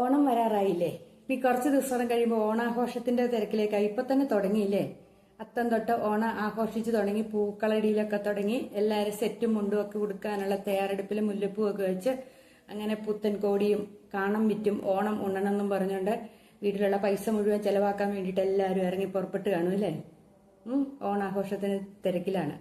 ഓണം വരാറായില്ലേ? ഇനി കുറച്ച് ദിവസം കഴിയുമ്പോൾ ഓണാഘോഷത്തിന്റെ തിരക്കിലേക്കായി ഇപ്പൊ തന്നെ തുടങ്ങിയില്ലേ? അത്തം തൊട്ട് ഓണം ആഘോഷിച്ച് തുടങ്ങി പൂക്കളടിയിലൊക്കെ തുടങ്ങി എല്ലാവരും സെറ്റും മുണ്ടും ഒക്കെ കൊടുക്കാനുള്ള തയ്യാറെടുപ്പിൽ മുല്ലപ്പൂ ഒക്കെ വെച്ച് അങ്ങനെ പുത്തൻ കോടിയും കാണം വിറ്റും ഓണം ഉണ്ണണമെന്നും പറഞ്ഞുകൊണ്ട് വീട്ടിലുള്ള പൈസ മുഴുവൻ ചെലവാക്കാൻ വേണ്ടിയിട്ട് എല്ലാവരും ഇറങ്ങി പുറപ്പെട്ട് കാണും അല്ലേ? ഓണാഘോഷത്തിന് തിരക്കിലാണ്.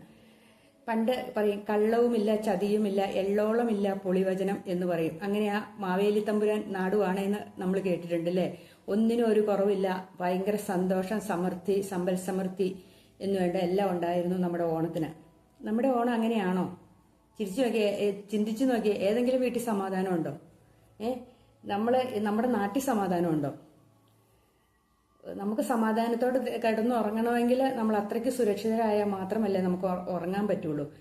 പണ്ട് പറയും കള്ളവുമില്ല ചതിയുമില്ല എള്ളോളമില്ല പൊളിവചനം എന്ന് പറയും. അങ്ങനെ ആ മാവേലി തമ്പുരാൻ നാടുവാണ് എന്ന് നമ്മൾ കേട്ടിട്ടുണ്ട് അല്ലേ? ഒന്നിനും ഒരു കുറവില്ല. ഭയങ്കര സന്തോഷം സമൃദ്ധി സമ്പൽ സമൃദ്ധി എന്ന് വേണ്ട എല്ലാം ഉണ്ടായിരുന്നു നമ്മുടെ ഓണത്തിന്. നമ്മുടെ ഓണം അങ്ങനെയാണോ? ചിരിച്ചു നോക്കിയേ ചിന്തിച്ചു നോക്കിയേ ഏതെങ്കിലും വീട്ടിൽ സമാധാനമുണ്ടോ ഏ നമ്മൾ നമ്മുടെ നാട്ടിൽ സമാധാനമുണ്ടോ നമുക്ക് സമാധാനത്തോടെ കിടന്ന് ഉറങ്ങണമെങ്കിൽ നമ്മൾ അത്രയ്ക്ക് സുരക്ഷിതരായാൽ മാത്രമല്ലേ നമുക്ക് ഉറങ്ങാൻ പറ്റുള്ളൂ.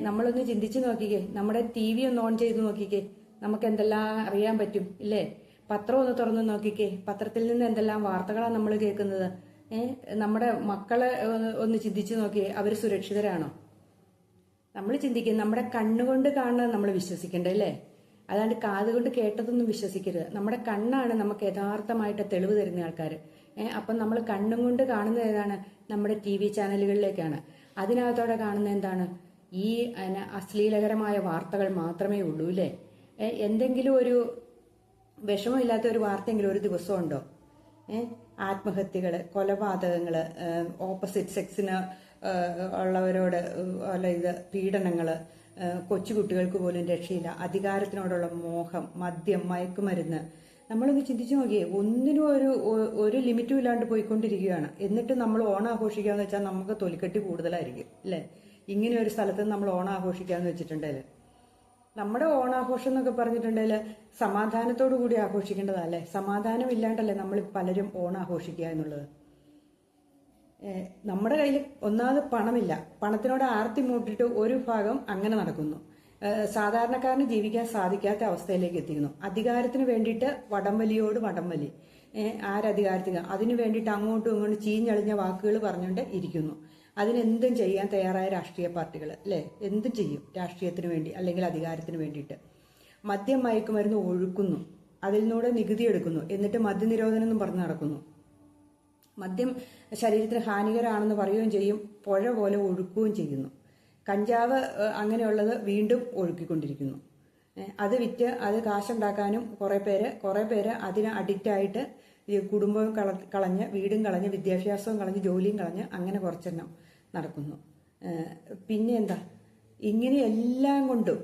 നമ്മളൊന്ന് ചിന്തിച്ചു നോക്കിക്കേ. നമ്മുടെ ടി വി ഒന്ന് ഓൺ ചെയ്ത് നോക്കിക്കേ. നമുക്ക് എന്തെല്ലാം അറിയാൻ പറ്റും ഇല്ലേ? പത്രം ഒന്ന് തുറന്ന് നോക്കിക്കേ. പത്രത്തിൽ നിന്ന് എന്തെല്ലാം വാർത്തകളാണ് നമ്മൾ കേൾക്കുന്നത്? നമ്മുടെ മക്കളെ ഒന്ന് ചിന്തിച്ച് നോക്കിയേ. അവർ സുരക്ഷിതരാണോ? നമ്മൾ ചിന്തിക്കും. നമ്മുടെ കണ്ണുകൊണ്ട് കാണുന്നത് നമ്മൾ വിശ്വസിക്കേണ്ടത് അല്ലേ അതാണ്ട് കാതുകൊണ്ട് കേട്ടതൊന്നും വിശ്വസിക്കരുത്. നമ്മുടെ കണ്ണാണ് നമുക്ക് യഥാർത്ഥമായിട്ട് തെളിവ് തരുന്ന ആൾക്കാർ അപ്പം നമ്മൾ കണ്ണും കൊണ്ട് കാണുന്നത് ഏതാണ്? നമ്മുടെ ടി വി ചാനലുകളിലേക്കാണ്. അതിനകത്തോടെ കാണുന്നത് എന്താണ്? ഈ അശ്ലീലകരമായ വാർത്തകൾ മാത്രമേ ഉള്ളൂ അല്ലേ എന്തെങ്കിലും ഒരു വിഷമമില്ലാത്ത ഒരു വാർത്തയെങ്കിലും ഒരു ദിവസം ഉണ്ടോ ആത്മഹത്യകൾ കൊലപാതകങ്ങൾ ഓപ്പോസിറ്റ് സെക്സിന് ഉള്ളവരോട് അല്ല ഇത് പീഡനങ്ങൾ കൊച്ചുകുട്ടികൾക്ക് പോലും രക്ഷയില്ല. അധികാരത്തിനോടുള്ള മോഹം മദ്യം മയക്കുമരുന്ന് നമ്മളൊന്ന് ചിന്തിച്ചു നോക്കിയേ ഒന്നിനും ഒരു ഒരു ലിമിറ്റും ഇല്ലാണ്ട് പോയിക്കൊണ്ടിരിക്കുകയാണ്. എന്നിട്ട് നമ്മൾ ഓണം ആഘോഷിക്കാന്ന് വെച്ചാൽ നമുക്ക് തൊലിക്കെട്ടി കൂടുതലായിരിക്കും അല്ലേ? ഇങ്ങനെ ഒരു സ്ഥലത്ത് നമ്മൾ ഓണം ആഘോഷിക്കാന്ന് വെച്ചിട്ടുണ്ടെങ്കിൽ നമ്മുടെ ഓണാഘോഷം എന്നൊക്കെ പറഞ്ഞിട്ടുണ്ടെങ്കിൽ സമാധാനത്തോടു കൂടി ആഘോഷിക്കേണ്ടതല്ലേ? സമാധാനം ഇല്ലാണ്ടല്ലേ നമ്മൾ പലരും ഓണാഘോഷിക്കുക എന്നുള്ളത്. നമ്മുടെ കയ്യിൽ ഒന്നാമത് പണമില്ല. പണത്തിനോട് ആർത്തി മൂട്ടിട്ട് ഒരു ഭാഗം അങ്ങനെ നടക്കുന്നു. സാധാരണക്കാരന് ജീവിക്കാൻ സാധിക്കാത്ത അവസ്ഥയിലേക്ക് എത്തിക്കുന്നു. അധികാരത്തിന് വേണ്ടിയിട്ട് വടംവലിയോട് വടംവലി. ആരധികാരത്തിന് അതിനു വേണ്ടിയിട്ട് അങ്ങോട്ടും ഇങ്ങോട്ടും ചീഞ്ഞളിഞ്ഞ വാക്കുകൾ പറഞ്ഞുകൊണ്ട് ഇരിക്കുന്നു. അതിനെന്തും ചെയ്യാൻ തയ്യാറായ രാഷ്ട്രീയ പാർട്ടികൾ അല്ലേ? എന്തും ചെയ്യും രാഷ്ട്രീയത്തിന് വേണ്ടി അല്ലെങ്കിൽ അധികാരത്തിന് വേണ്ടിയിട്ട്. മദ്യം മയക്കുമരുന്ന് ഒഴുക്കുന്നു. അതിൽ നിന്നൂടെ നികുതി എടുക്കുന്നു. എന്നിട്ട് മദ്യനിരോധനം എന്നും പറഞ്ഞ് നടക്കുന്നു. മദ്യം ശരീരത്തിന് ഹാനികരമാണെന്ന് പറയുകയും ചെയ്യും. പുഴ പോലെ ഒഴുക്കുകയും ചെയ്യുന്നു. കഞ്ചാവ് അങ്ങനെയുള്ളത് വീണ്ടും ഒഴുക്കിക്കൊണ്ടിരിക്കുന്നു. അത് വിറ്റ് അത് കാശുണ്ടാക്കാനും കുറേ പേര് കുറേ പേര് അതിന് അഡിക്റ്റായിട്ട് ഈ കുടുംബവും കള കളഞ്ഞ് വീടും കളഞ്ഞ് വിദ്യാഭ്യാസവും കളഞ്ഞ് ജോലിയും കളഞ്ഞ് അങ്ങനെ കുറച്ചെണ്ണം നടക്കുന്നു. പിന്നെ എന്താ? ഇങ്ങനെയെല്ലാം കൊണ്ടും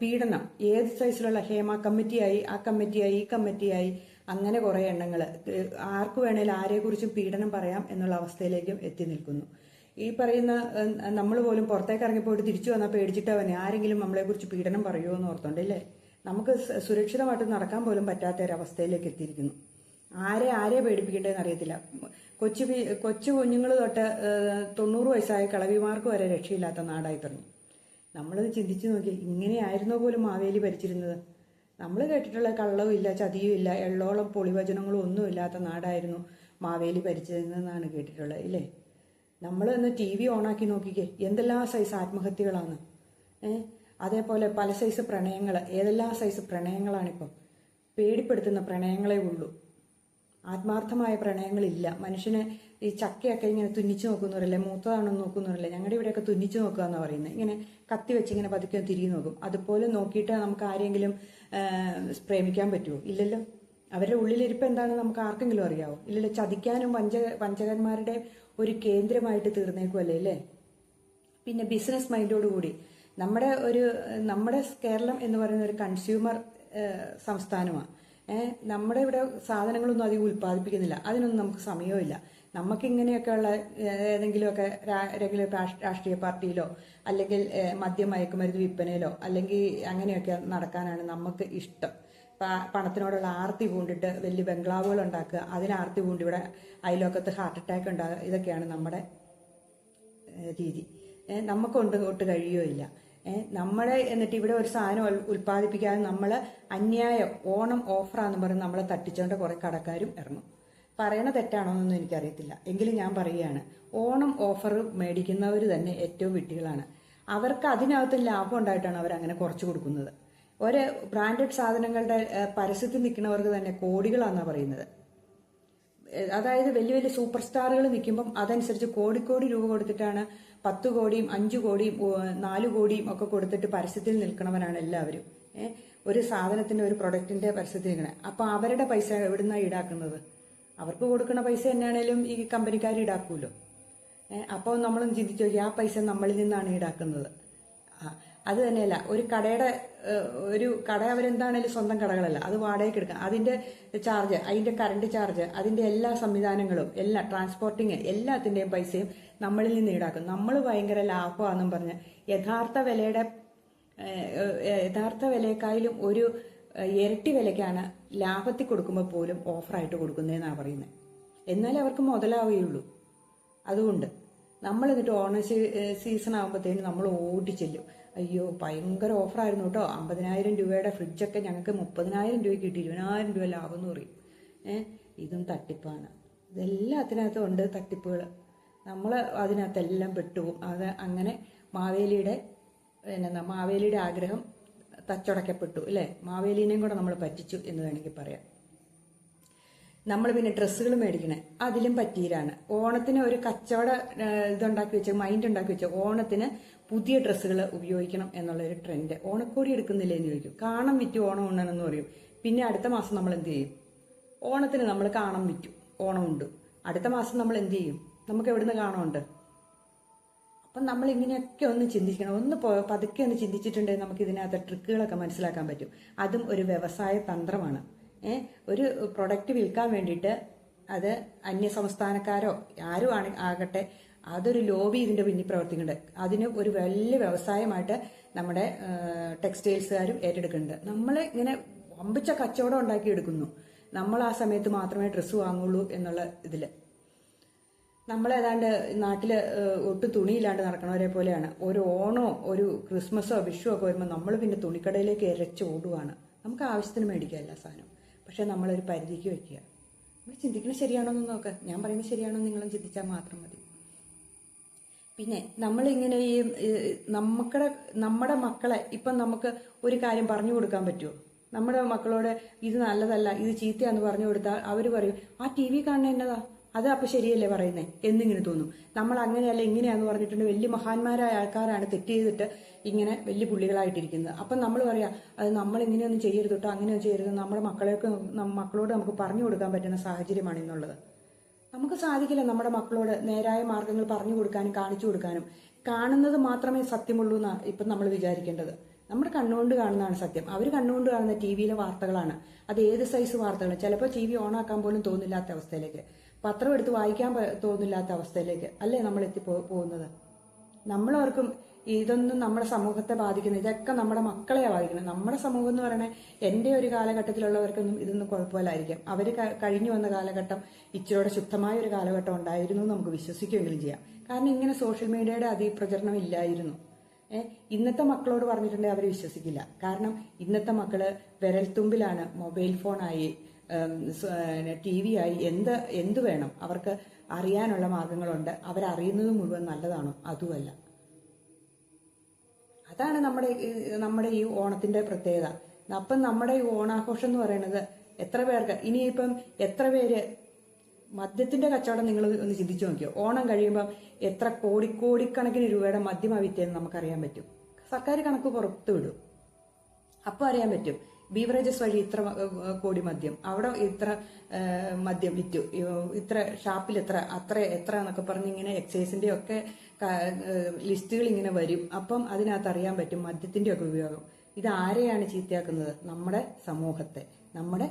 പീഡനം ഏത് സൈസിലുള്ള ഹേമ കമ്മിറ്റിയായി ആ കമ്മിറ്റിയായി ഈ കമ്മിറ്റിയായി അങ്ങനെ കുറേ എണ്ണങ്ങൾ ആർക്ക് വേണേലും ആരെക്കുറിച്ചും പീഡനം പറയാം എന്നുള്ള അവസ്ഥയിലേക്കും എത്തി നിൽക്കുന്നു. ഈ പറയുന്ന നമ്മൾ പോലും പുറത്തേക്ക് ഇറങ്ങിപ്പോയിട്ട് തിരിച്ചു വന്നാൽ പേടിച്ചിട്ടവനെ ആരെങ്കിലും നമ്മളെക്കുറിച്ച് പീഡനം പറയുമോ എന്ന് ഓർത്തോണ്ടല്ലേ നമുക്ക് സുരക്ഷിതമായിട്ട് നടക്കാൻ പോലും പറ്റാത്ത ഒരവസ്ഥയിലേക്ക് എത്തിയിരിക്കുന്നു. ആരെ ആരെ പേടിപ്പിക്കേണ്ടതെന്ന് അറിയത്തില്ല. കൊച്ചു കൊച്ചു കുഞ്ഞുങ്ങൾ തൊട്ട് തൊണ്ണൂറ് വയസ്സായ കളവിമാർക്ക് വരെ രക്ഷയില്ലാത്ത നാടായി തുടങ്ങി. നമ്മളത് ചിന്തിച്ചു നോക്കി ഇങ്ങനെയായിരുന്നോ പോലും മാവേലി ഭരിച്ചിരുന്നത്? നമ്മൾ കേട്ടിട്ടുള്ള കള്ളവും ഇല്ല ചതിയും ഇല്ല എള്ളോളം പൊളിവചനങ്ങളും ഒന്നും ഇല്ലാത്ത നാടായിരുന്നു മാവേലി ഭരിച്ചതെന്നാണ് കേട്ടിട്ടുള്ളത് ഇല്ലേ? നമ്മൾ ഇന്ന് ടി വി ഓണാക്കി നോക്കിക്കേ. എന്തെല്ലാം സൈസ് ആത്മഹത്യകളാണ്. ഏഹ് അതേപോലെ പല സൈസ് പ്രണയങ്ങൾ ഏതെല്ലാം സൈസ് പ്രണയങ്ങളാണിപ്പം? പേടിപ്പെടുത്തുന്ന പ്രണയങ്ങളേ ഉള്ളൂ. ആത്മാർത്ഥമായ പ്രണയങ്ങളില്ല. മനുഷ്യനെ ഈ ചക്കയൊക്കെ ഇങ്ങനെ തുന്നിച്ചു നോക്കുന്നവരല്ലേ? മൂത്തതാണെന്ന് നോക്കുന്നവരല്ലേ? ഞങ്ങളുടെ ഇവിടെയൊക്കെ തുന്നിച്ചു നോക്കുക എന്നാണ് പറയുന്നത് ഇങ്ങനെ കത്തി വെച്ച് ഇങ്ങനെ പതുക്കെ തിരികെ നോക്കും. അതുപോലെ നോക്കിയിട്ട് നമുക്ക് ആരെങ്കിലും പ്രേമിക്കാൻ പറ്റുമോ ഇല്ലല്ലോ. അവരുടെ ഉള്ളിലിരിപ്പ് എന്താണെന്ന് നമുക്ക് ആർക്കെങ്കിലും അറിയാവോ? ഇല്ലല്ലോ. ചതിക്കാനും വഞ്ച വഞ്ചകന്മാരുടെ ഒരു കേന്ദ്രമായിട്ട് തീർന്നേക്കുമല്ലേ അല്ലേ? പിന്നെ ബിസിനസ് മൈൻഡോടുകൂടി നമ്മുടെ ഒരു നമ്മുടെ കേരളം എന്ന് പറയുന്ന ഒരു കൺസ്യൂമർ സംസ്ഥാനമാണ് നമ്മുടെ ഇവിടെ സാധനങ്ങളൊന്നും അധികം ഉൽപ്പാദിപ്പിക്കുന്നില്ല. അതിനൊന്നും നമുക്ക് സമയമില്ല നമുക്ക് ഇങ്ങനെയൊക്കെയുള്ള ഏതെങ്കിലുമൊക്കെ ഏതെങ്കിലും രാഷ്ട്രീയ പാർട്ടിയിലോ അല്ലെങ്കിൽ മദ്യ മയക്കുമരുന്ന് വിൽപ്പനയിലോ അല്ലെങ്കിൽ അങ്ങനെയൊക്കെ നടക്കാനാണ് നമുക്ക് ഇഷ്ടം. പണത്തിനോടുള്ള ആർത്തി പൂണ്ടിട്ട് വലിയ ബംഗ്ലാവുകൾ ഉണ്ടാക്കുക അതിന് ആർത്തി പൂണ്ടി ഇവിടെ അയലോക്കത്ത് ഹാർട്ട് അറ്റാക്ക് ഉണ്ടാകുക ഇതൊക്കെയാണ് നമ്മുടെ രീതി. നമുക്കൊണ്ട് ഒട്ട് കഴിയുകയില്ല. ഇല്ല നമ്മളെ എന്നിട്ട് ഇവിടെ ഒരു സാധനം ഉൽ- ഉൽപ്പാദിപ്പിക്കാതെ നമ്മൾ അന്യായം ഓണം ഓഫറാന്ന് പറഞ്ഞ് നമ്മളെ തട്ടിച്ചോണ്ട് കുറെ കടക്കാരും ഇറങ്ങും. പറയണ തെറ്റാണോ എന്നൊന്നും എനിക്കറിയത്തില്ല. എങ്കിലും ഞാൻ പറയുകയാണ് ഓണം ഓഫർ മേടിക്കുന്നവർ തന്നെ ഏറ്റവും വിട്ടികളാണ് അവർക്ക് അതിനകത്ത് ലാഭം ഉണ്ടായിട്ടാണ് അവർ അങ്ങനെ കുറച്ച് കൊടുക്കുന്നത്. ഒരു ബ്രാൻഡഡ് സാധനങ്ങളുടെ പരസ്യത്തിൽ നിൽക്കുന്നവർക്ക് തന്നെ കോടികളാണെന്നാണ് പറയുന്നത്. അതായത് വലിയ വലിയ സൂപ്പർ സ്റ്റാറുകൾ നിൽക്കുമ്പം അതനുസരിച്ച് കോടിക്കോടി രൂപ കൊടുത്തിട്ടാണ് പത്ത് കോടിയും അഞ്ചു കോടിയും നാലു കോടിയും ഒക്കെ കൊടുത്തിട്ട് പരസ്യത്തിൽ നിൽക്കണവരാണ് എല്ലാവരും. ഒരു സാധനത്തിന്റെ ഒരു പ്രൊഡക്റ്റിന്റെ പരസ്യത്തിൽ നിൽക്കണേ. അപ്പൊ അവരുടെ പൈസ എവിടുന്നാണ് ഈടാക്കുന്നത്? അവർക്ക് കൊടുക്കുന്ന പൈസ തന്നെയാണേലും ഈ കമ്പനിക്കാർ ഈടാക്കുമല്ലോ അപ്പോൾ നമ്മളും ചിന്തിച്ചു ആ പൈസ നമ്മളിൽ നിന്നാണ് ഈടാക്കുന്നത്. അത് തന്നെയല്ല ഒരു കടയുടെ ഒരു കട അവരെന്താണേലും സ്വന്തം കടകളല്ല. അത് വാടകയ്ക്ക് എടുക്കാം അതിന്റെ ചാർജ് അതിന്റെ കറണ്ട് ചാർജ് അതിന്റെ എല്ലാ സംവിധാനങ്ങളും എല്ലാ ട്രാൻസ്പോർട്ടിങ് എല്ലാത്തിന്റെയും പൈസയും നമ്മളിൽ നിന്ന് ഈടാക്കും. നമ്മൾ ഭയങ്കര ലാഭമാണെന്നും പറഞ്ഞ് യഥാർത്ഥ വിലയുടെ യഥാർത്ഥ വിലയെക്കാളും ഒരു ഇരട്ടി വിലയ്ക്കാണ് ലാഭത്തിൽ കൊടുക്കുമ്പോൾ പോലും ഓഫറായിട്ട് കൊടുക്കുന്നതെന്നാണ് പറയുന്നത്. എന്നാലേ അവർക്ക് മുതലാവുകയുള്ളൂ. അതുകൊണ്ട് നമ്മൾ എന്നിട്ട് ഓണ സീസൺ ആകുമ്പോഴത്തേനും നമ്മൾ ഓടി ചെല്ലും അയ്യോ ഭയങ്കര ഓഫറായിരുന്നു കേട്ടോ. അമ്പതിനായിരം രൂപയുടെ ഫ്രിഡ്ജൊക്കെ ഞങ്ങൾക്ക് മുപ്പതിനായിരം രൂപയ്ക്ക് കിട്ടി. ഇരുപതിനായിരം രൂപ ലാഭം എന്ന് പറയും. ഏഹ് ഇതും തട്ടിപ്പാണ്. ഇതെല്ലാത്തിനകത്തും ഉണ്ട് തട്ടിപ്പുകൾ നമ്മൾ അതിനകത്തെല്ലാം പെട്ടുപോകും. അത് അങ്ങനെ മാവേലിയുടെ എന്നാ മാവേലിയുടെ ആഗ്രഹം തച്ചടക്കപ്പെട്ടു അല്ലേ? മാവേലിനെയും കൂടെ നമ്മൾ പറ്റിച്ചു എന്ന് വേണമെങ്കിൽ പറയാം. നമ്മൾ പിന്നെ ഡ്രസ്സുകൾ മേടിക്കണേ. അതിലും പറ്റീരാണ് ഓണത്തിന് ഒരു കച്ചവട ഇതുണ്ടാക്കി വെച്ച മൈൻഡ് ഉണ്ടാക്കി വെച്ച. ഓണത്തിന് പുതിയ ഡ്രസ്സുകൾ ഉപയോഗിക്കണം എന്നുള്ളൊരു ട്രെൻഡ് ഓണക്കോടി എടുക്കുന്നില്ലേ എന്ന് ചോദിക്കും. കാണം വിറ്റു ഓണം ഉണ്ണണമെന്ന് പറയും. പിന്നെ അടുത്ത മാസം നമ്മൾ എന്ത് ചെയ്യും? ഓണത്തിന് നമ്മൾ കാണം വിറ്റു. ഓണമുണ്ട് അടുത്ത മാസം നമ്മൾ എന്ത് ചെയ്യും? നമുക്ക് എവിടുന്ന് കാണുന്നുണ്ട് അപ്പം നമ്മൾ ഇങ്ങനെയൊക്കെ ഒന്ന് ചിന്തിക്കണം. ഒന്ന് പതുക്കെ ഒന്ന് ചിന്തിച്ചിട്ടുണ്ടെങ്കിൽ നമുക്ക് ഇതിനകത്ത് ട്രിക്കുകളൊക്കെ മനസ്സിലാക്കാൻ പറ്റും. അതും ഒരു വ്യവസായ തന്ത്രമാണ്. ഒരു പ്രൊഡക്റ്റ് വിൽക്കാൻ വേണ്ടിയിട്ട് അത് അന്യ സംസ്ഥാനക്കാരോ ആരും ആകട്ടെ അതൊരു ലോബി ഇതിന്റെ പിന്നിൽ പ്രവർത്തിക്കുന്നുണ്ട്. അതിന് ഒരു വലിയ വ്യവസായമായിട്ട് നമ്മുടെ ടെക്സ്റ്റൈൽസുകാരും ഏറ്റെടുക്കുന്നുണ്ട്. നമ്മൾ ഇങ്ങനെ വമ്പിച്ച കച്ചവടം ഉണ്ടാക്കിയെടുക്കുന്നു. നമ്മൾ ആ സമയത്ത് മാത്രമേ ഡ്രസ്സ് വാങ്ങുള്ളൂ എന്നുള്ള ഇതിൽ നമ്മൾ ഏതാണ്ട് നാട്ടിൽ ഒട്ടും തുണിയില്ലാണ്ട് നടക്കണവരെ പോലെയാണ്. ഒരു ഓണോ ഒരു ക്രിസ്മസോ വിഷുവോ ഒക്കെ വരുമ്പോൾ നമ്മൾ പിന്നെ തുണിക്കടയിലേക്ക് ഇരച്ച് ഓടുവാണ്. നമുക്ക് ആവശ്യത്തിന് മേടിക്കുക എല്ലാ സാധനവും. പക്ഷെ നമ്മളൊരു പരിധിക്ക് വയ്ക്കുക നമ്മൾ ചിന്തിക്കുന്നത് ശരിയാണോ എന്ന് ഞാൻ പറയുന്നത് ശരിയാണോ നിങ്ങളും ചിന്തിച്ചാൽ മാത്രം മതി. പിന്നെ നമ്മളിങ്ങനെ ഈ നമുക്കടെ നമ്മുടെ മക്കളെ ഇപ്പം നമുക്ക് ഒരു കാര്യം പറഞ്ഞു കൊടുക്കാൻ പറ്റുമോ നമ്മുടെ മക്കളോട് ഇത് നല്ലതല്ല ഇത് ചീത്തയാന്ന് പറഞ്ഞു കൊടുത്താൽ അവർ പറയും ആ ടി വി കാണുന്ന എന്നതാ? അത് അപ്പം ശരിയല്ലേ പറയുന്നേ? എന്നിങ്ങനെ തോന്നും. നമ്മൾ അങ്ങനെയല്ല ഇങ്ങനെയാന്ന് പറഞ്ഞിട്ടുണ്ട്. വലിയ മഹാന്മാരായ ആൾക്കാരാണ് തെറ്റ് ചെയ്തിട്ട് ഇങ്ങനെ വലിയ പുള്ളികളായിട്ടിരിക്കുന്നത്. അപ്പം നമ്മൾ പറയാം അത് നമ്മൾ ഇങ്ങനെയൊന്നും ചെയ്യരുത് കേട്ടോ അങ്ങനെയൊന്നും ചെയ്യരുത്. നമ്മുടെ മക്കളെയൊക്കെ മക്കളോട് നമുക്ക് പറഞ്ഞു കൊടുക്കാൻ പറ്റുന്ന സാഹചര്യമാണ് ഇന്നുള്ളത് നമുക്ക് സാധിക്കില്ല നമ്മുടെ മക്കളോട് നേരായ മാർഗങ്ങൾ പറഞ്ഞു കൊടുക്കാനും കാണിച്ചു കൊടുക്കാനും. കാണുന്നത് മാത്രമേ സത്യമുള്ളൂ എന്നാണ് ഇപ്പം നമ്മൾ വിചാരിക്കേണ്ടത്. നമ്മുടെ കണ്ണുകൊണ്ട് കാണുന്നതാണ് സത്യം. അവർ കണ്ണുകൊണ്ട് കാണുന്ന ടി വിയിലെ വാർത്തകളാണ്. അത് ഏത് സൈസ് വാർത്തകൾ ചിലപ്പോൾ ടി വി ഓണാക്കാൻ പോലും തോന്നില്ലാത്ത അവസ്ഥയിലേക്ക്. പത്രം എടുത്ത് വായിക്കാൻ തോന്നില്ലാത്ത അവസ്ഥയിലേക്ക് അല്ലേ നമ്മൾ എത്തി പോ- പോകുന്നത്? നമ്മളവർക്കും ഇതൊന്നും നമ്മുടെ സമൂഹത്തെ ബാധിക്കുന്ന. ഇതൊക്കെ നമ്മുടെ മക്കളെ ബാധിക്കുന്നത് നമ്മുടെ സമൂഹം എന്ന് പറയുന്നത് എന്റെ ഒരു കാലഘട്ടത്തിലുള്ളവർക്കൊന്നും ഇതൊന്നും കുഴപ്പമില്ലായിരിക്കാം. അവർ കഴിഞ്ഞു വന്ന കാലഘട്ടം ഇച്ചിരിയുടെ ശുദ്ധമായ ഒരു കാലഘട്ടം ഉണ്ടായിരുന്നു എന്ന് നമുക്ക് വിശ്വസിക്കുകയെങ്കിലും ചെയ്യാം. കാരണം ഇങ്ങനെ സോഷ്യൽ മീഡിയയുടെ അതിപ്രചരണം ഇല്ലായിരുന്നു. ഇന്നത്തെ മക്കളോട് പറഞ്ഞിട്ടുണ്ടെങ്കിൽ അവർ വിശ്വസിക്കില്ല. കാരണം ഇന്നത്തെ മക്കൾ വിരൽത്തുമ്പിലാണ് മൊബൈൽ ഫോണായി ടി വി ആയി എന്ത് എന്ത് വേണം? അവർക്ക് അറിയാനുള്ള മാർഗങ്ങളുണ്ട്. അവരറിയുന്നത് മുഴുവൻ നല്ലതാണോ? അതുമല്ല. അതാണ് നമ്മുടെ നമ്മുടെ ഈ ഓണത്തിന്റെ പ്രത്യേകത. അപ്പം നമ്മുടെ ഈ ഓണാഘോഷം എന്ന് പറയുന്നത് എത്ര പേർക്ക് ഇനിയിപ്പം എത്ര പേര് മദ്യത്തിന്റെ കച്ചവടം നിങ്ങൾ ഒന്ന് ചിന്തിച്ചു നോക്കിയോ? ഓണം കഴിയുമ്പം എത്ര കോടി കോടിക്കണക്കിന് രൂപയുടെ മദ്യമാ വിറ്റെന്ന് നമുക്കറിയാൻ പറ്റും. സർക്കാർ കണക്ക് പുറത്തു വിടും. അപ്പോൾ അറിയാൻ പറ്റും. ബീവറേജസ് വഴി ഇത്ര കോടി മദ്യം. അവിടെ ഇത്ര മദ്യം വിറ്റു. ഇത്ര ഷാപ്പിൽ എത്ര അത്ര എത്ര എന്നൊക്കെ പറഞ്ഞ് ഇങ്ങനെ എക്സൈസിന്റെ ഒക്കെ ലിസ്റ്റുകൾ ഇങ്ങനെ വരും. അപ്പം അതിനകത്ത് അറിയാൻ പറ്റും മദ്യത്തിന്റെ ഒക്കെ ഉപയോഗം. ഇത് ആരെയാണ് ചീത്തയാക്കുന്നത്? നമ്മുടെ സമൂഹത്തെ. നമ്മുടെ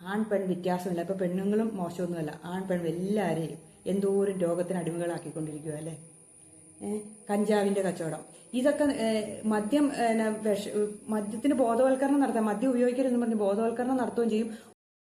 ആൺ പെൺ വ്യത്യാസമില്ല. ഇപ്പൊ പെണ്ണുങ്ങളും മോശമൊന്നുമല്ല. ആൺ പെൺ എല്ലാവരെയും എന്തോരം രോഗത്തിന് അടിമകളാക്കിക്കൊണ്ടിരിക്കുക അല്ലേ? കഞ്ചാവിന്റെ കച്ചവടം. ഇതൊക്കെ മദ്യം വിഷ മദ്യത്തിന് ബോധവൽക്കരണം നടത്താം മദ്യം ഉപയോഗിക്കരുതെന്ന് പറഞ്ഞ് ബോധവൽക്കരണം നടത്തുകയും ചെയ്യും.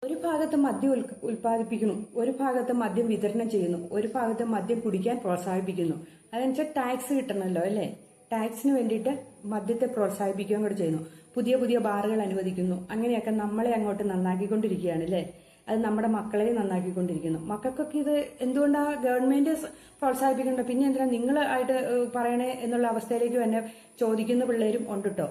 ഒരു ഭാഗത്ത് മദ്യം ഉൽ- ഉൽപ്പാദിപ്പിക്കുന്നു ഒരു ഭാഗത്ത് മദ്യം വിതരണം ചെയ്യുന്നു ഒരു ഭാഗത്ത് മദ്യം കുടിക്കാൻ പ്രോത്സാഹിപ്പിക്കുന്നു. അതനുസരിച്ച് ടാക്സ് കിട്ടണമല്ലോ അല്ലേ? ടാക്സിന് വേണ്ടിയിട്ട് മദ്യത്തെ പ്രോത്സാഹിപ്പിക്കുകയും കൂടെ ചെയ്യുന്നു. പുതിയ പുതിയ ബാറുകൾ അനുവദിക്കുന്നു. അങ്ങനെയൊക്കെ നമ്മളെ അങ്ങോട്ട് നന്നാക്കിക്കൊണ്ടിരിക്കുകയാണ് അല്ലേ? അത് നമ്മുടെ മക്കളെ നന്നാക്കിക്കൊണ്ടിരിക്കുന്നു. മക്കൾക്കൊക്കെ ഇത് എന്തുകൊണ്ടാണ് ഗവൺമെന്റ് പ്രോത്സാഹിപ്പിക്കേണ്ടത് പ്രോത്സാഹിപ്പിക്കേണ്ട പിന്നെ എന്തിനാ നിങ്ങൾ ആയിട്ട് പറയണേ എന്നുള്ള അവസ്ഥയിലേക്ക് തന്നെ ചോദിക്കുന്ന പിള്ളേരും ഉണ്ട് കേട്ടോ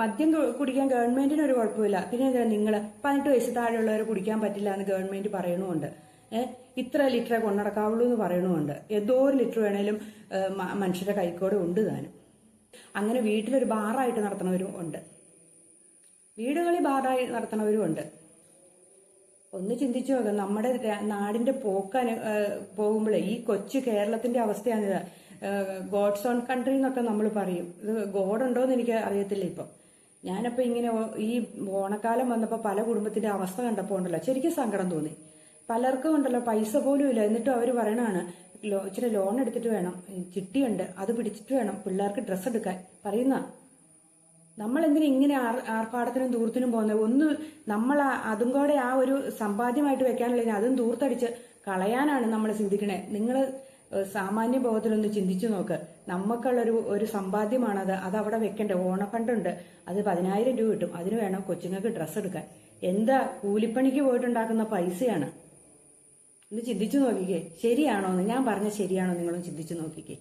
മദ്യം കുടിക്കാൻ ഗവൺമെന്റിന് ഒരു കുഴപ്പമില്ല. പിന്നെ എന്തിനാ നിങ്ങൾ പതിനെട്ട് വയസ്സ് താഴെയുള്ളവരെ കുടിക്കാൻ പറ്റില്ല എന്ന് ഗവൺമെന്റ് പറയണമുണ്ട് ഏഹ് ഇത്ര ലിറ്ററെ കൊണ്ടുനടക്കാവുള്ളൂ എന്ന് പറയണമുണ്ട് ഏതോ ഒരു ലിറ്റർ വേണേലും മനുഷ്യരുടെ കൈക്കോടെ ഉണ്ട് താനും. അങ്ങനെ വീട്ടിലൊരു ബാറായിട്ട് നടത്തുന്നവരും ഉണ്ട്. വീടുകളിൽ ബാറായി നടത്തുന്നവരും ഉണ്ട്. ഒന്ന് ചിന്തിച്ചു നോക്കാം നമ്മുടെ നാടിന്റെ പോക്കാൻ പോകുമ്പോൾ ഈ കൊച്ചു കേരളത്തിന്റെ അവസ്ഥയാണിത്. ഗോഡ്സ് ഓൺ കൺട്രി എന്നൊക്കെ നമ്മൾ പറയും. ഇത് ഗോഡ് ഉണ്ടോ എന്ന് എനിക്ക് അറിയത്തില്ല ഇപ്പം. ഞാനപ്പോ ഇങ്ങനെ ഈ ഓണക്കാലം വന്നപ്പോൾ പല കുടുംബത്തിന്റെ അവസ്ഥ കണ്ടപ്പോൾ ഉണ്ടല്ലോ ശരിക്കും സങ്കടം തോന്നി. പലർക്കും ഉണ്ടല്ലോ പൈസ പോലും ഇല്ല. എന്നിട്ടും അവർ പറയണാണ് ഇച്ചിരി ലോൺ എടുത്തിട്ട് വേണം ചിട്ടിയുണ്ട് അത് പിടിച്ചിട്ട് വേണം പിള്ളേർക്ക് ഡ്രസ്സ് എടുക്കാൻ. പറയുന്ന നമ്മൾ ഇങ്ങനെ ആർ- ആർഭാടത്തിനും ദൂർത്തിനും പോകുന്നത് ഒന്ന് നമ്മൾ അതും കൂടെ ആ ഒരു സമ്പാദ്യമായിട്ട് വെക്കാനുള്ളതിന് അതും ദൂർത്തടിച്ച് കളയാനാണ് നമ്മൾ ചിന്തിക്കണേ. നിങ്ങൾ സാമാന്യ ബോധത്തിലൊന്ന് ചിന്തിച്ചു നോക്ക്. നമുക്കുള്ളൊരു ഒരു സമ്പാദ്യമാണത്. അത് അവിടെ വെക്കണ്ടേ? ഓണഫണ്ടുണ്ട് അത് പതിനായിരം രൂപ കിട്ടും. അതിന് വേണം കൊച്ചുങ്ങൾക്ക് ഡ്രസ്സ് എടുക്കാൻ. എന്താ കൂലിപ്പണിക്ക് പോയിട്ടുണ്ടാക്കുന്ന പൈസയാണ്? ഒന്ന് ചിന്തിച്ചു നോക്കിക്കേ. ശരിയാണോ എന്ന് ഞാൻ പറഞ്ഞ ശരിയാണോ നിങ്ങളും ചിന്തിച്ചു നോക്കിക്കേ.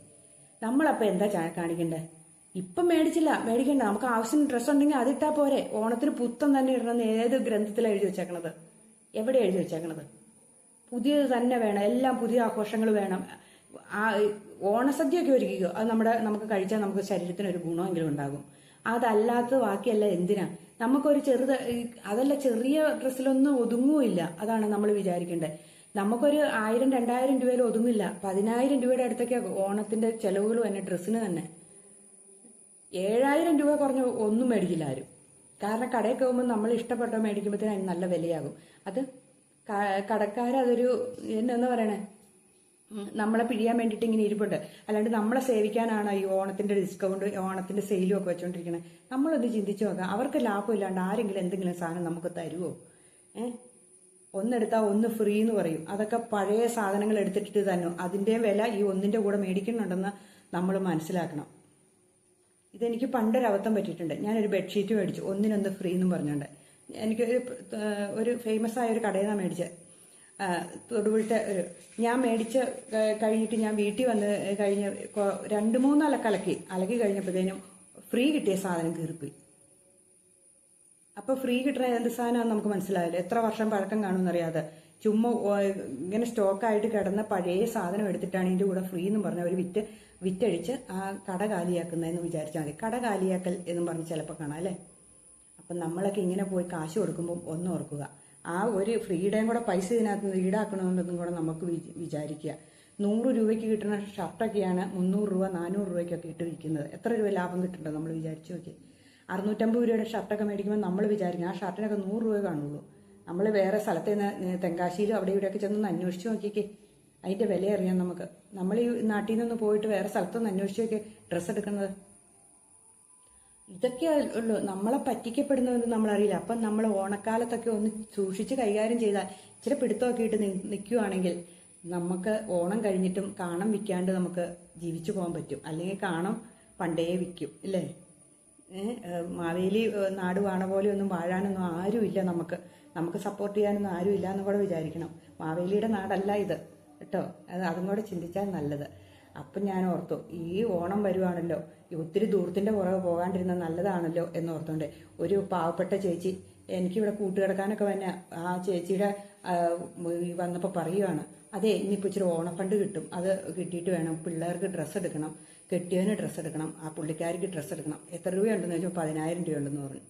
നമ്മളപ്പോ എന്താ കാണിക്കണ്ടേ? ഇപ്പം മേടിച്ചില്ല. മേടിക്കണ്ട. നമുക്ക് ആവശ്യം ഡ്രസ്സ് ഉണ്ടെങ്കിൽ അതിട്ടാ പോരെ. ഓണത്തിന് പുത്തം തന്നെ ഇടണമെന്ന് ഏത് ഗ്രന്ഥത്തിലാണ് എഴുതി വെച്ചേക്കണത്? എവിടെ എഴുതി വെച്ചേക്കണത്? പുതിയത് തന്നെ വേണം. എല്ലാം പുതിയ ആഘോഷങ്ങൾ വേണം. ആ ഓണസദ്യയൊക്കെ ഒരുക്കിക്കോ. അത് നമ്മുടെ നമുക്ക് കഴിച്ചാൽ നമുക്ക് ശരീരത്തിന് ഒരു ഗുണമെങ്കിലും ഉണ്ടാകും. അതല്ലാത്ത ബാക്കിയല്ല എന്തിനാ? നമുക്കൊരു ചെറുത് അതല്ല ചെറിയ ഡ്രസ്സിലൊന്നും ഒതുങ്ങുമില്ല അതാണ് നമ്മൾ വിചാരിക്കേണ്ടത്. നമുക്കൊരു ആയിരം രണ്ടായിരം രൂപയിൽ ഒതുങ്ങില്ല. പതിനായിരം രൂപയുടെ അടുത്തൊക്കെ ഓണത്തിന്റെ ചെലവുകൾ തന്നെ ഡ്രസ്സിന് തന്നെ. ഏഴായിരം രൂപ കുറഞ്ഞ ഒന്നും മേടിക്കില്ല ആരും കാരണം കടയിൽ പോകുമ്പോൾ നമ്മൾ ഇഷ്ടപ്പെട്ട മേടിക്കുമ്പോഴത്തേന് അതിന് നല്ല വിലയാകും. അത് കടക്കാരതൊരു എന്നാ പറയണേ? നമ്മളെ പിഴിയാൻ വേണ്ടിയിട്ട് ഇങ്ങനെ ഇരിപ്പുണ്ട്. അല്ലാണ്ട് നമ്മളെ സേവിക്കാനാണ് ഈ ഓണത്തിന്റെ ഡിസ്കൗണ്ട് ഓണത്തിന്റെ സെയിലും ഒക്കെ വെച്ചോണ്ടിരിക്കണേ? നമ്മളൊന്ന് ചിന്തിച്ചു നോക്കാം. അവർക്ക് ലാഭം ഇല്ലാണ്ട് ആരെങ്കിലും എന്തെങ്കിലും സാധനം നമുക്ക് തരുമോ ഏ? ഒന്നെടുത്താൽ ഒന്ന് ഫ്രീ എന്ന് പറയും. അതൊക്കെ പഴയ സാധനങ്ങൾ എടുത്തിട്ട് തന്നെ. അതിന്റെ വില ഈ ഒന്നിന്റെ കൂടെ മേടിക്കുന്നുണ്ടെന്ന് നമ്മൾ മനസ്സിലാക്കണം. ഇതെനിക്ക് പണ്ടൊരു അബദ്ധം പറ്റിയിട്ടുണ്ട്. ഞാനൊരു ബെഡ്ഷീറ്റ് മേടിച്ചു. ഒന്നിനൊന്ന് ഫ്രീ എന്നും പറഞ്ഞുകൊണ്ട് എനിക്ക് ഒരു ഒരു ഫേമസ് ആയ ഒരു കടയിൽ നിന്നാണ് മേടിച്ചത് തൊടുപുഴത്തെ ഒരു ഞാൻ മേടിച്ച് കഴിഞ്ഞിട്ട് ഞാൻ വീട്ടിൽ വന്ന് കഴിഞ്ഞ രണ്ട് മൂന്ന് അലക്ക്. അലക്കി കഴിഞ്ഞപ്പോഴത്തേനും ഫ്രീ കിട്ടിയ സാധനം കീറിപ്പോയി. അപ്പോൾ ഫ്രീ കിട്ടുന്ന എന്ത് സാധനമാണെന്ന് നമുക്ക് മനസ്സിലായില്ല. എത്ര വർഷം പഴക്കം കാണുമെന്നറിയാതെ. ചുമ്മാ ഇങ്ങനെ സ്റ്റോക്കായിട്ട് കിടന്ന പഴയ സാധനം എടുത്തിട്ടാണ് ഇതിന്റെ കൂടെ ഫ്രീ എന്ന് പറഞ്ഞ അവർ വിറ്റ് വിറ്റഴിച്ച് ആ കട കാലിയാക്കുന്നതെന്ന് വിചാരിച്ചാൽ മതി. കട കാലിയാക്കൽ എന്ന് പറഞ്ഞ് ചിലപ്പോൾ കാണാം അല്ലേ? അപ്പം നമ്മളൊക്കെ ഇങ്ങനെ പോയി കാശ് കൊടുക്കുമ്പോൾ ഒന്ന് ഓർക്കുക. ആ ഒരു ഫ്രീയുടെയും കൂടെ പൈസ ഇതിനകത്ത് നിന്ന് ഈടാക്കണമെന്നതും കൂടെ നമുക്ക് വിചാരിക്കുക. നൂറ് രൂപയ്ക്ക് കിട്ടുന്ന ഷർട്ടൊക്കെയാണ് മുന്നൂറ് രൂപ നാനൂറ് രൂപയ്ക്കൊക്കെ ഇട്ട് വിൽക്കുന്നത്. എത്ര രൂപ ലാഭം കിട്ടുന്നുണ്ടോ നമ്മൾ വിചാരിച്ചു നോക്കി അറുന്നൂറ്റമ്പത് രൂപയുടെ ഷർട്ടൊക്കെ മേടിക്കുമ്പോൾ നമ്മൾ വിചാരിക്കും ആ ഷർട്ടിനൊക്കെ നൂറ് രൂപ കാണുള്ളൂ. നമ്മൾ വേറെ സ്ഥലത്ത് നിന്ന് തെങ്കാശിയിലും അവിടെ ഇവിടെയൊക്കെ ചെന്നൊന്ന് അന്വേഷിച്ച് നോക്കിക്കേ. അതിന്റെ വില അറിയാം നമുക്ക്. നമ്മൾ ഈ നാട്ടിൽ നിന്ന് പോയിട്ട് വേറെ സ്ഥലത്തൊന്ന് അന്വേഷിച്ച് നോക്കി ഡ്രസ്സ് എടുക്കുന്നത്. ഇതൊക്കെ ഉള്ളൂ. നമ്മളെ പറ്റിക്കപ്പെടുന്നതെന്ന് നമ്മളറിയില്ല. അപ്പം നമ്മൾ ഓണക്കാലത്തൊക്കെ ഒന്ന് സൂക്ഷിച്ച് കൈകാര്യം ചെയ്താൽ ഇച്ചിരി പിടുത്തമൊക്കെ ഇട്ട് നിൽക്കുവാണെങ്കിൽ നമുക്ക് ഓണം കഴിഞ്ഞിട്ടും കാണം വിൽക്കാണ്ട് നമുക്ക് ജീവിച്ചു പോകാൻ പറ്റും. അല്ലെങ്കിൽ കാണം പണ്ടേ വിൽക്കും. ഇല്ലേ? മാവേലി നാട് വാണ പോലെ ഒന്നും വാഴാനൊന്നും ആരുമില്ല നമുക്ക്. നമുക്ക് സപ്പോർട്ട് ചെയ്യാനൊന്നും ആരുമില്ല എന്ന് കൂടെ വിചാരിക്കണം. മാവേലിയുടെ നാടല്ല ഇത് കേട്ടോ? അത് അതും കൂടെ ചിന്തിച്ചാൽ നല്ലത്. അപ്പം ഞാൻ ഓർത്തു ഈ ഓണം വരുവാണല്ലോ ഒത്തിരി ദൂരത്തിന്റെ പുറകെ പോകാണ്ടിരുന്ന നല്ലതാണല്ലോ എന്ന് ഓർത്തുകൊണ്ട് ഒരു പാവപ്പെട്ട ചേച്ചി എനിക്കിവിടെ കൂട്ടുകിടക്കാനൊക്കെ വന്നെ ആ ചേച്ചിയുടെ വന്നപ്പോൾ പറയുവാണ് അതെ ഇനിയിപ്പോൾ ഇച്ചിരി ഓണഫണ്ട് കിട്ടും. അത് കിട്ടിയിട്ട് വേണം. പിള്ളേർക്ക് ഡ്രസ്സ് എടുക്കണം. കെട്ടിയവന് ഡ്രസ്സ് എടുക്കണം. ആ പുള്ളിക്കാരിക്ക് ഡ്രസ്സ് എടുക്കണം. എത്ര രൂപയുണ്ടെന്ന് വെച്ചാൽ പതിനായിരം രൂപയുണ്ടെന്ന് പറഞ്ഞു.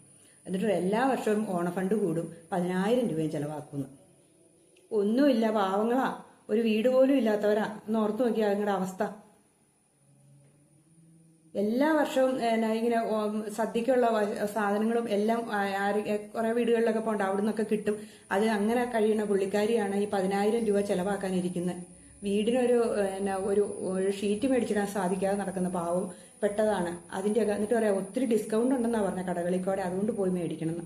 എന്നിട്ട് എല്ലാ വർഷവും ഓണ ഫണ്ട് കൂടും. പതിനായിരം രൂപയും ചിലവാക്കുന്നു. ഒന്നുമില്ല പാവങ്ങളാ. ഒരു വീട് പോലും ഇല്ലാത്തവരാ. ഒന്ന് ഓർത്തു നോക്കിയാൽ നിങ്ങളുടെ അവസ്ഥ. എല്ലാ വർഷവും ഇങ്ങനെ സദ്യക്കുള്ള സാധനങ്ങളും എല്ലാം കുറെ വീടുകളിലൊക്കെ പോകണ്ട അവിടെ നിന്നൊക്കെ കിട്ടും. അത് അങ്ങനെ കഴിയുന്ന പുള്ളിക്കാരിയാണ് ഈ പതിനായിരം രൂപ ചെലവാക്കാനിരിക്കുന്നത് വീടിനൊരു എന്നാ ഒരു ഒരു ഷീറ്റ് മേടിച്ചിടാൻ സാധിക്കാതെ നടക്കുന്ന പാവം പെട്ടതാണ്. അതിന്റെയൊക്കെ എന്നിട്ട് പറയാം ഒത്തിരി ഡിസ്കൗണ്ട് ഉണ്ടെന്നാണ് പറഞ്ഞ കടകളിൽ കൂടെ അതുകൊണ്ട് പോയി മേടിക്കണം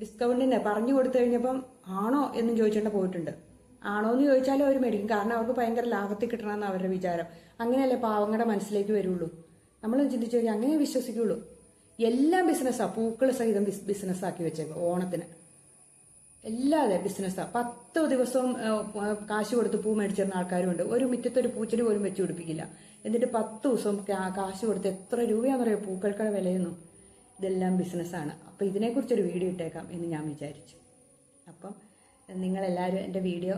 ഡിസ്കൗണ്ടിന് പറഞ്ഞു കൊടുത്തു കഴിഞ്ഞപ്പം ആണോ എന്നും ചോദിച്ചുകൊണ്ട് പോയിട്ടുണ്ട്. ആണോ എന്ന് ചോദിച്ചാലും അവർ മേടിക്കും. കാരണം അവർക്ക് ഭയങ്കര ലാഭത്തിൽ കിട്ടണമെന്ന് അവരുടെ വിചാരം. അങ്ങനെയല്ലേ പാവങ്ങളുടെ മനസ്സിലേക്ക് വരുള്ളൂ. നമ്മൾ ചിന്തിച്ചു കഴിഞ്ഞാൽ അങ്ങനെ വിശ്വസിക്കുള്ളൂ. എല്ലാം ബിസിനസ്സാണ് പൂക്കൾ സഹിതം ബിസിനസ്സാക്കി വെച്ചേക്കും ഓണത്തിന്. എല്ലാതെ ബിസിനസ്സാണ് പത്ത് ദിവസവും കാശ് കൊടുത്ത് പൂ മേടിച്ചിരുന്ന ആൾക്കാരുണ്ട് ഒരു മുറ്റത്തൊരു പൂച്ചെടി പോലും വെച്ച് പിടിപ്പിക്കില്ല. എന്നിട്ട് പത്ത് ദിവസം കാശ് കൊടുത്ത് എത്ര രൂപയാണെന്നറിയോ? പൂക്കൾക്കുടെ വിലയൊന്നും. ഇതെല്ലാം ബിസിനസ്സാണ് അപ്പോൾ ഇതിനെക്കുറിച്ചൊരു വീഡിയോ ഇട്ടേക്കാം എന്ന് ഞാൻ വിചാരിച്ചു. അപ്പം നിങ്ങളെല്ലാവരും എന്റെ വീഡിയോ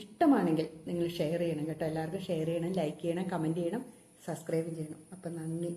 ഇഷ്ടമാണെങ്കിൽ നിങ്ങൾ ഷെയർ ചെയ്യണം കേട്ടോ. എല്ലാവർക്കും ഷെയർ ചെയ്യണം ലൈക്ക് ചെയ്യണം കമന്റ് ചെയ്യണം സബ്സ്ക്രൈബ് ചെയ്യണം. അപ്പം നന്ദി.